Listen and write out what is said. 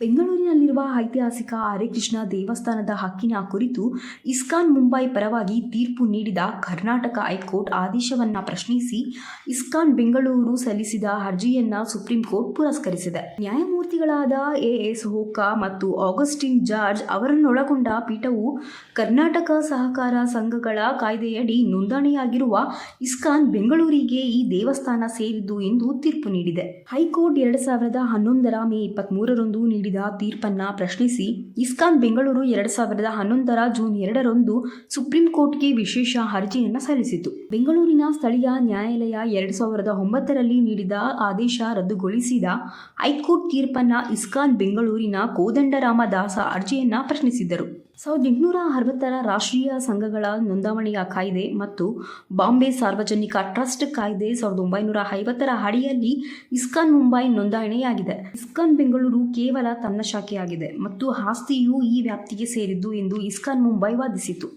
ಬೆಂಗಳೂರಿನಲ್ಲಿರುವ ಐತಿಹಾಸಿಕ ಹರೇಕೃಷ್ಣ ದೇವಸ್ಥಾನದ ಹಕ್ಕಿನ ಕುರಿತು ಇಸ್ಕಾನ್ ಮುಂಬೈ ಪರವಾಗಿ ತೀರ್ಪು ನೀಡಿದ ಕರ್ನಾಟಕ ಹೈಕೋರ್ಟ್ ಆದೇಶವನ್ನ ಪ್ರಶ್ನಿಸಿ ಇಸ್ಕಾನ್ ಬೆಂಗಳೂರು ಸಲ್ಲಿಸಿದ ಅರ್ಜಿಯನ್ನ ಸುಪ್ರೀಂ ಕೋರ್ಟ್ ಪುರಸ್ಕರಿಸಿದೆ. ನ್ಯಾಯಮೂರ್ತಿಗಳಾದ ಎ ಎಸ್ ಹೋಕಾ ಮತ್ತು ಆಗಸ್ಟಿನ್ ಜಾರ್ಜ್ ಅವರನ್ನೊಳಗೊಂಡ ಪೀಠವು ಕರ್ನಾಟಕ ಸಹಕಾರ ಸಂಘಗಳ ಕಾಯ್ದೆಯಡಿ ನೋಂದಣಿಯಾಗಿರುವ ಇಸ್ಕಾನ್ ಬೆಂಗಳೂರಿಗೆ ಈ ದೇವಸ್ಥಾನ ಸೇರಿದ್ದು ಎಂದು ತೀರ್ಪು ನೀಡಿದೆ. ಹೈಕೋರ್ಟ್ ಎರಡು ಸಾವಿರದ ಹನ್ನೊಂದರ ಮೇ ಇಪ್ಪತ್ತ್ಮೂರರಂದು ನೀಡಿದ ತೀರ್ಪನ್ನ ಪ್ರಶ್ನಿಸಿ, ಇಸ್ಕಾನ್ ಬೆಂಗಳೂರು ಎರಡು ಸಾವಿರದ ಹನ್ನೊಂದರ ಜೂನ್ ಎರಡರಂದು ಸುಪ್ರೀಂ ಕೋರ್ಟ್ಗೆ ವಿಶೇಷ ಅರ್ಜಿಯನ್ನು ಸಲ್ಲಿಸಿತು. ಬೆಂಗಳೂರಿನ ಸ್ಥಳೀಯ ನ್ಯಾಯಾಲಯ ಎರಡು ಸಾವಿರದ ಒಂಬತ್ತರಲ್ಲಿ ನೀಡಿದ ಆದೇಶ ರದ್ದುಗೊಳಿಸಿದ ಹೈಕೋರ್ಟ್ ತೀರ್ಪನ್ನ ಇಸ್ಕಾನ್ ಬೆಂಗಳೂರಿನ ಕೋದಂಡರಾಮ ದಾಸ ಅರ್ಜಿಯನ್ನ ಪ್ರಶ್ನಿಸಿದ್ದರು. ಸಾವಿರದ ಎಂಟುನೂರ ಅರವತ್ತರ ರಾಷ್ಟ್ರೀಯ ಸಂಘಗಳ ನೋಂದಾವಣಿಯ ಕಾಯ್ದೆ ಮತ್ತು ಬಾಂಬೆ ಸಾರ್ವಜನಿಕ ಟ್ರಸ್ಟ್ ಕಾಯ್ದೆ ಸಾವಿರದ ಒಂಬೈನೂರ ಐವತ್ತರ ಅಡಿಯಲ್ಲಿ ಇಸ್ಕಾನ್ ಮುಂಬೈ ನೋಂದಣಿಯಾಗಿದೆ ಇಸ್ಕಾನ್ ಬೆಂಗಳೂರು ಕೇವಲ ತನ್ನ ಶಾಖೆಯಾಗಿದೆ ಮತ್ತು ಆಸ್ತಿಯು ಈ ವ್ಯಾಪ್ತಿಗೆ ಸೇರಿದ್ದು ಎಂದು ಇಸ್ಕಾನ್ ಮುಂಬೈ ವಾದಿಸಿತು